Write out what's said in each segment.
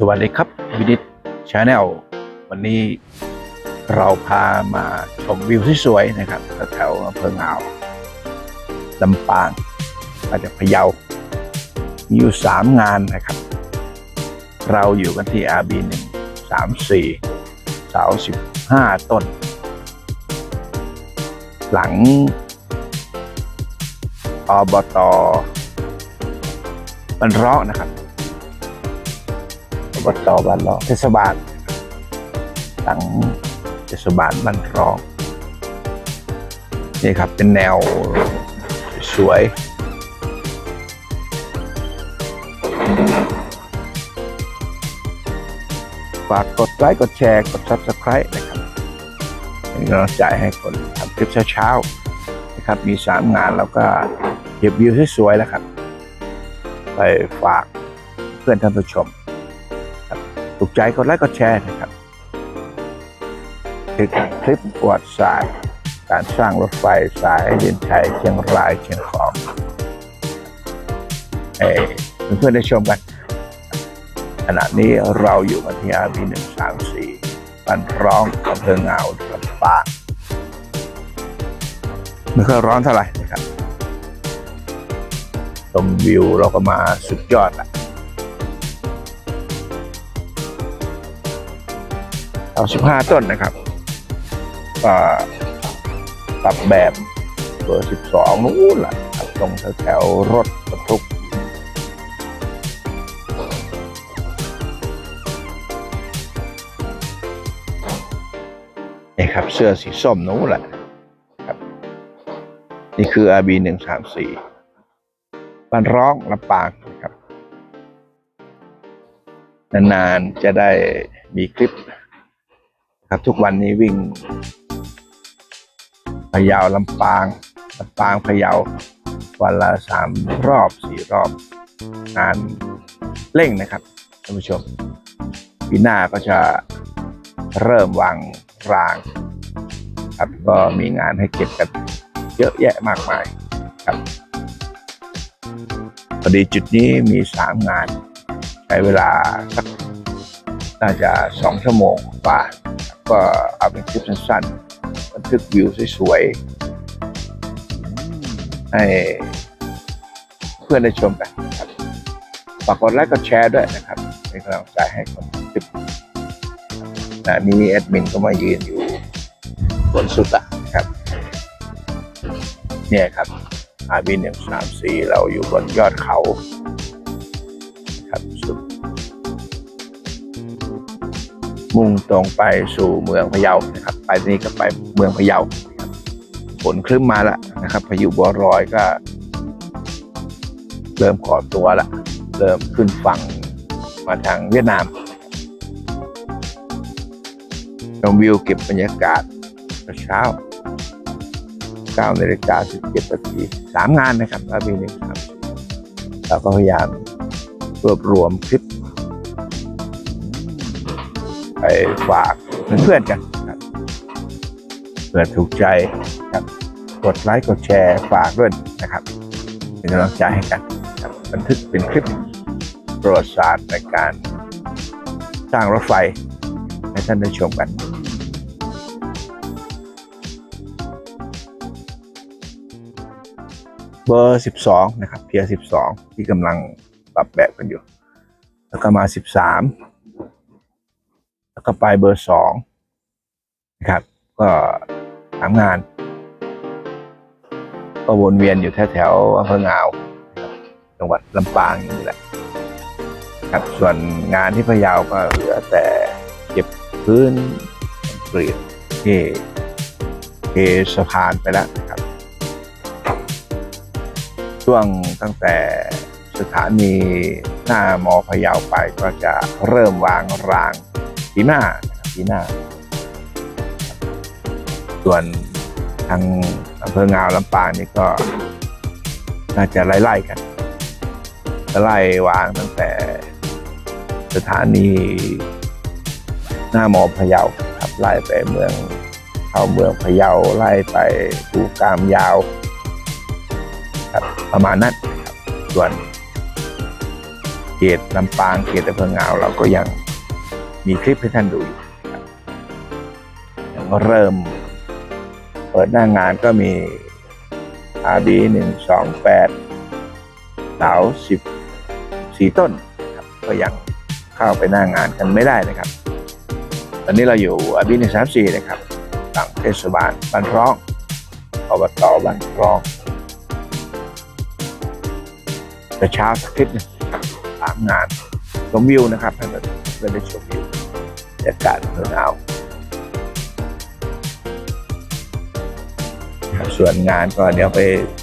สวัสดีครับวินิตชาแนลวันนี้เราพามาชมวิวที่สวยๆนะครับแถวอำเภองาวลำปางมาจากพะเยา มีอยู่สามงานนะครับ เราอยู่กันที่ RB หนึ่งสามสี่เสาสิบห้าต้น หลังอบตบันร้อนะครับ อบตบ้านรองเทศบาลหลังเทศบาลบ้านรองนี่ครับเป็นแนวสวยฝากกดไลค์กดแชร์กด subscribe นะครับเป็นกำลังใจให้คนทำคลิปเช้าๆนะครับ มีสามงานแล้วก็เก็บวิวสวยๆแล้วครับ ไปฝากเพื่อนท่านผู้ชม ถูกใจกดไลค์กดแชร์นะครับคือคลิปประวัติศาสตร์การสร้างรถไฟสายเดินชัยเชียงรายเชียงของเอ่อเพื่อนๆได้ชมกัน ขณะนี้เราอยู่กันที่อาบีหนึ่งสามสี่บ้านร้องอำเภอเงาลำปางไม่ค่อยร้อนเท่าไหร่นะครับ ชมวิวเราก็มาสุดยอดละ เอา15ต้นนะครับปรับแบบเบอร์12นู้นแหละครับตรงแถวรถบรรทุกนี่ครับเสื้อสีส้มนู้นแหละครับ นี่คือ RB 134บ้านร้องลำปางนะครับ นานๆจะได้มีคลิป ครับทุกวันนี้วิ่งพะเยาลำปางลำปางพะเยาวันละสามรอบสี่รอบงานเร่งนะครับท่านผู้ชมปีหน้าก็จะเริ่มวางราง ครับก็มีงานให้เก็บกันเยอะแยะมากมายครับพอดีจุดนี้มีสามงาน ใช้เวลาสักน่าจะสองชั่วโมงกว่า ก็เอาเป็นคลิปสั้นๆบันทึกวิวสวยๆให้เพื่อนได้ชมกันครับฝากกดไลค์กดแชร์ด้วยนะครับเป็นกำลังใจให้คนคลิปนะนี้แอดมินก็มายืนอยู่บนสุดอะครับ เนี่ยครับอาบินหนึ่งสามสี่เราอยู่บนยอดเขา มุ่งตรงไปสู่เมืองพะเยานะครับ ไปที่นี้ก็ไปเมืองพะเยานะครับฝนคลึ้มมาแล้วนะครับพายุบัวรอยก็ เริ่มก่อตัวละเริ่มขึ้นฝั่งมาทางเวียดนามชมวิวเก็บบรรยากาศเช้า9นาฬิกา17นาทีสามงานนะครับอาบีหนึ่งครับเราก็พยายามรวบรวมคลิป ไปฝากเพื่อนๆกันครับเผื่อถูกใจครับกดไลค์กดแชร์ฝากด้วยนะครับ เป็นกำลังใจให้กันครับบันทึกเป็นคลิปประวัติศาสตร์ในการสร้างรถไฟให้ท่านได้ชมกันเบอร์ 12 นะครับ เพียร์ 12 ที่กำลังปรับแบบกันอยู่ แล้วก็มา 13 แล้วก็ไปเบอร์สองนะครับ ก็ทำงาน ก็วนเวียนอยู่แถวๆอำเภองาว จังหวัดลำปางอย่างนี้แหละครับส่วนงานที่พะเยาก็เหลือแต่เก็บพื้นคอนกรีตที่เทสะพานไปแล้วครับช่วงตั้งแต่สถานีหน้ามอพะเยาไปก็จะเริ่มวางราง ปีหน้าปีหน้า ส่วนทางอำเภองาวลำปางนี่ก็ น่าจะไล่ๆกันไล่วางตั้งแต่สถานีหน้ามอพะเยาครับไล่ไปเมืองเข้าเมืองพะเยาไล่ไปดูกามยาวครับประมาณนั้นส่วนเขตลำปางเขตอำเภองาวเราก็ยัง มีคลิปให้ท่านดูอยู่ครับเริ่ม เปิดหน้างานก็มี RB หนึ่งสองแปดเสาสิบสีต้นนะครับก็ยังเข้าไปหน้างานกันไม่ได้นะครับ ตอนนี้เราอยู่ RB หนึ่งสามสี่นะครับฝั่งเทศบาลบ้านร้องอบตบ้านร้องแต่เช้าสักนิดนึงครับตามงานชมวิวนะครับให้เราได้ชม วิวบรรยากาศเมืองเอาวครับส่วนงานก็เดี๋ยวไป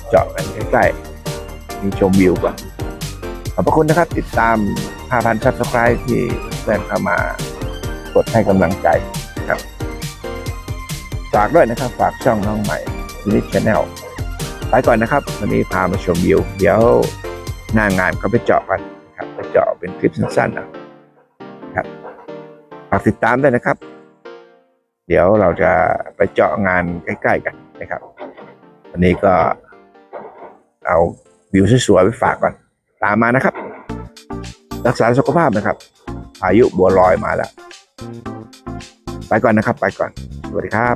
เจาะกันใกล้ๆมีชมวิวก่อนขอบพระคุณนะครับ ติดตาม5,000ซับสไครต์ที่เพื่อนเข้ามากดให้กำลังใจครับ ฝากด้วยนะครับ ฝากช่องน้องใหม่ทีนี้ชแนลไปก่อนนะครับ วันนี้พามาชมวิว เดี๋ยวหน้างานก็ไปเจาะกันครับไปเจาะเป็นคลิปสั้นๆนะากติดตามได้นะครับ เดี๋ยวเราจะไปเจาะงานใกล้ๆกันนะครับ วันนี้ก็เอาวิวสวยๆไปฝากก่อน ตามมานะครับ รักษาสุขภาพนะครับอายุบัวลอยมาแล้ว ไปก่อนนะครับ ไปก่อน สวัสดีครับ